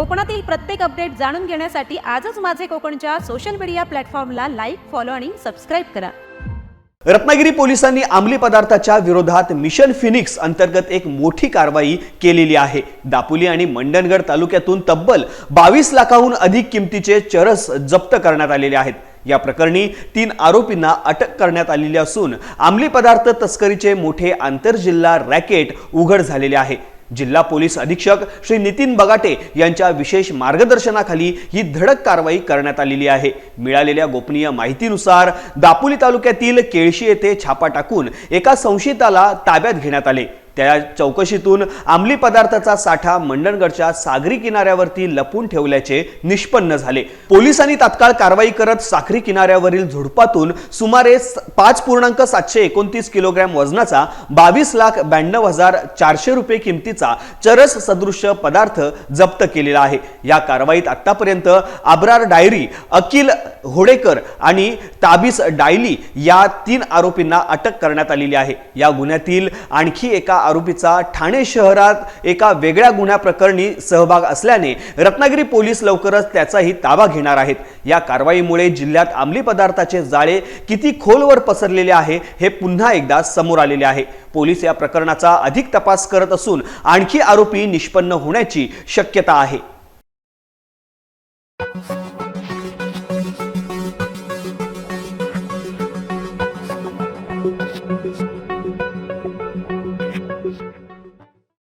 कोकणातील प्रत्येक अपडेट जाणून घेण्यासाठी आजच माझे कोकणच्या सोशल मीडिया प्लॅटफॉर्मला लाईक फॉलो आणि सबस्क्राईब करा. रत्नागिरी पोलिसांनी अंमली पदार्थाच्या विरोधात मिशन फिनिक्स अंतर्गत एक मोठी कारवाई केलेली आहे. दापोली आणि मंडणगड तालुक्यातून तब्बल बावीस लाखाहून अधिक किमतीचे चरस जप्त करण्यात आलेले आहेत. या प्रकरणी तीन आरोपींना अटक करण्यात आलेली असून अंमली पदार्थ तस्करीचे मोठे आंतरजिल्हा रॅकेट उघड झालेले आहे. जिल्हा पोलीस अधीक्षक श्री नितीन बगाटे यांच्या विशेष मार्गदर्शनाखाली ही धडक कारवाई करण्यात आलेली आहे. मिळालेल्या गोपनीय माहितीनुसार दापोली तालुक्यातील केळशी येथे छापा टाकून एका संशयिताला ताब्यात घेण्यात आले. त्या चौकशीतून अंमली पदार्थाचा साठा मंडणगडच्या सागरी किनाऱ्यावरती लपून ठेवल्याचे निष्पन्न झाले. पोलिसांनी तात्काळ कारवाई करत साखरी किनाऱ्यावरील झुडपातून सुमारे पाच पूर्णांक सातशे एकोणतीस किलोग्रॅम वजनाचा बावीस लाख ब्याण्णव हजार चारशे रुपये किमतीचा चरस सदृश्य पदार्थ जप्त केलेला आहे. या कारवाईत आतापर्यंत अब्रार डायरी अकिल होडेकर आणि ताबीस डायली या तीन आरोपींना अटक करण्यात आलेली आहे. या गुन्ह्यातील आणखी एका आरोपीचा ठाणे शहरात एका वेगळ्या गुन्ह्याप्रकरणी सहभाग असल्याने रत्नागिरी पोलीस लवकरच त्याचाही ताबा घेणार आहेत. या कारवाईमुळे जिल्ह्यात अंमली पदार्थाचे जाळे किती खोलवर पसरलेले आहे हे पुन्हा एकदा समोर आलेले आहे. पोलीस या प्रकरणाचा अधिक तपास करत असून आणखी आरोपी निष्पन्न होण्याची शक्यता आहे.